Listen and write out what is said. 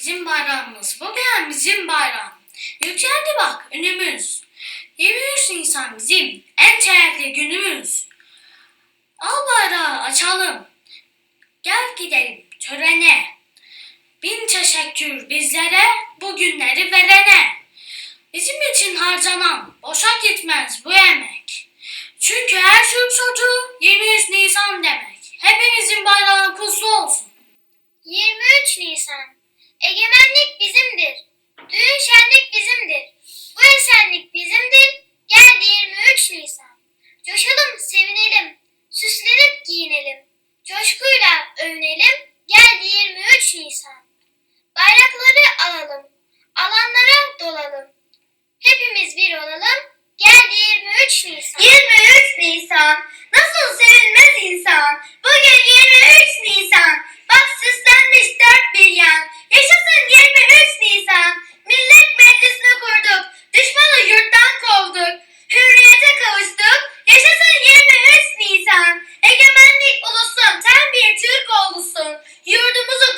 Bizim bayramımız bugün bizim bayram. Yükseldi bak önümüz. 23 Nisan bizim en çeyrekli günümüz. Al bayrağı açalım. Gel gidelim törene. Bin teşekkür bizlere bu günleri verene. Bizim için harcanan boşa gitmez bu emek. Çünkü her Türk çocuğu 23 Nisan demek. Hepimizin bayrağı kutlu olsun. 23 Nisan. Egemenlik bizimdir. Düğün şenlik bizimdir. Bu esenlik bizimdir. Geldi 23 Nisan. Coşalım, sevinelim. Süslenip giyinelim. Coşkuyla övünelim. Geldi 23 Nisan. Bayrakları alalım. Alanlara dolalım. Hepimiz bir olalım. Geldi 23 Nisan. 23 Nisan. Bir Türk. Yurdumuzu